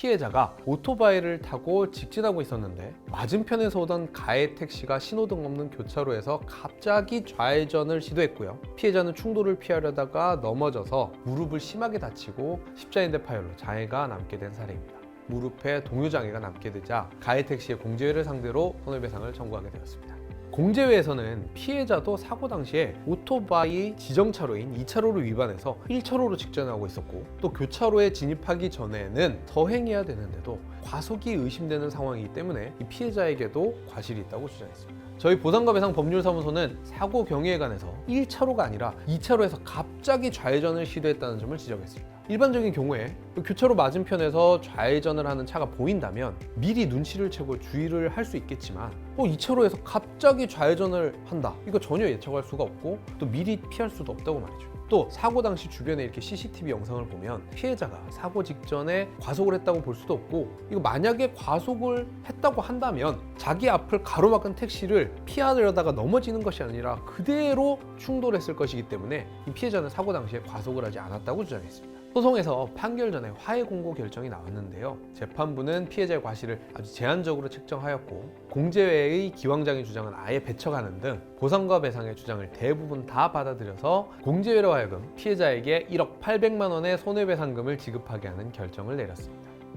피해자가 오토바이를 타고 직진하고 있었는데 맞은편에서 오던 가해 택시가 신호등 없는 교차로에서 갑자기 좌회전을 시도했고요. 피해자는 충돌을 피하려다가 넘어져서 무릎을 심하게 다치고 십자인대 파열로 장애가 남게 된 사례입니다. 무릎에 동요장애가 남게 되자 가해 택시의 공제회를 상대로 손해배상을 청구하게 되었습니다. 공제회에서는 피해자도 사고 당시에 오토바이 지정차로인 2차로를 위반해서 1차로로 직전하고 있었고 또 교차로에 진입하기 전에는 서행해야 되는데도 과속이 의심되는 상황이기 때문에 이 피해자에게도 과실이 있다고 주장했습니다. 저희 보상과 배상 법률사무소는 사고 경위에 관해서 1차로가 아니라 2차로에서 갑자기 좌회전을 시도했다는 점을 지적했습니다. 일반적인 경우에 교차로 맞은편에서 좌회전을 하는 차가 보인다면 미리 눈치를 채고 주의를 할 수 있겠지만 어, 2차로에서 갑자기 좌회전을 한다. 이거 전혀 예측할 수가 없고 또 미리 피할 수도 없다고 말이죠. 또 사고 당시 주변에 이렇게 CCTV 영상을 보면 피해자가 사고 직전에 과속을 했다고 볼 수도 없고 이거 만약에 과속을 했다고 한다면 자기 앞을 가로막은 택시를 피하려다가 넘어지는 것이 아니라 그대로 충돌했을 것이기 때문에 이 피해자는 사고 당시에 과속을 하지 않았다고 주장했습니다. 소송에서 판결 전에 화해 공고 결정이 나왔는데요. 재판부는 피해자의 과실을 아주 제한적으로 측정하였고 공제회의 기왕장의 주장은 아예 배척하는 등 보상과 배상의 주장을 대부분 다 받아들여서 공제회로 하여금 피해자에게 1억 800만 원의 손해배상금을 지급하게 하는 결정을 내렸습니다.